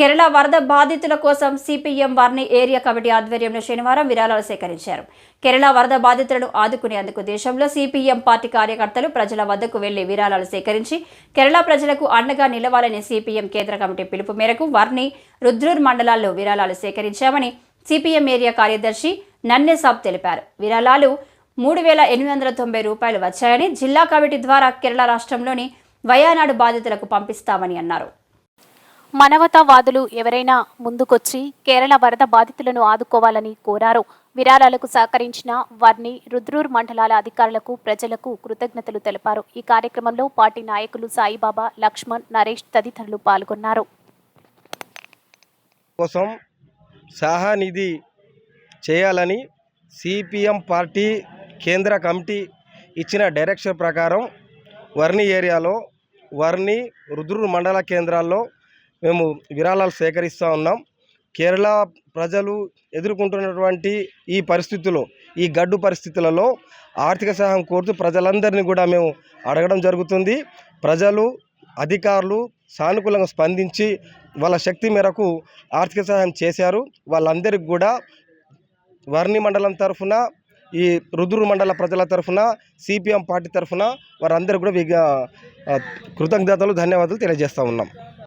కేరళ వరద బాధితుల కోసం సిపిఎం వర్ని ఏరియా కమిటీ ఆధ్వర్యంలో శనివారం విరాళాలు సేకరించారు. కేరళ వరద బాధితులను ఆదుకునేందుకు దేశంలో సిపిఎం పార్టీ కార్యకర్తలు ప్రజల వద్దకు వెళ్ళి విరాళాలు సేకరించి కేరళ ప్రజలకు అండగా నిలవాలని సిపిఎం కేంద్ర కమిటీ పిలుపు మేరకు వర్ని రుద్రూర్ మండలాల్లో విరాళాలు సేకరించామని సిపిఎం ఏరియా కార్యదర్శి నన్నె సాబ్ తెలిపారు. విరాళాలు మూడు వేల ఎనిమిది వందల తొంభై రూపాయలు వచ్చాయని జిల్లా కమిటీ ద్వారా కేరళ రాష్ట్రంలోని వయానాడు బాధితులకు పంపిస్తామని అన్నారు. మానవతావాదులు ఎవరైనా ముందుకొచ్చి కేరళ వరద బాధితులను ఆదుకోవాలని కోరారు. విరాళాలకు సహకరించిన వారిని రుద్రూర్ మండలాల అధికారులకు ప్రజలకు కృతజ్ఞతలు తెలిపారు. ఈ కార్యక్రమంలో పార్టీ నాయకులు సాయిబాబా లక్ష్మణ్ నరేష్ తదితరులు పాల్గొన్నారు. కోసం సహానిధి చేయాలని సిపిఎం పార్టీ కేంద్ర కమిటీ ఇచ్చిన డైరెక్షన్ ప్రకారం వర్ణి ఏరియాలో వర్ణి రుద్రూర్ మండల కేంద్రాల్లో మేము విరాళాలు సేకరిస్తూ ఉన్నాం. కేరళ ప్రజలు ఎదుర్కొంటున్నటువంటి ఈ పరిస్థితుల్లో ఈ గడ్డు పరిస్థితులలో ఆర్థిక సహాయం కోరుతూ ప్రజలందరినీ కూడా మేము అడగడం జరుగుతుంది. ప్రజలు అధికారులు సానుకూలంగా స్పందించి వాళ్ళ శక్తి మేరకు ఆర్థిక సహాయం చేశారు. వాళ్ళందరికీ కూడా వర్ణి మండలం తరఫున ఈ రుద్రు మండల ప్రజల తరఫున సిపిఎం పార్టీ తరఫున వారందరూ కూడా విగా- కృతజ్ఞతలు ధన్యవాదాలు తెలియజేస్తూ ఉన్నాం.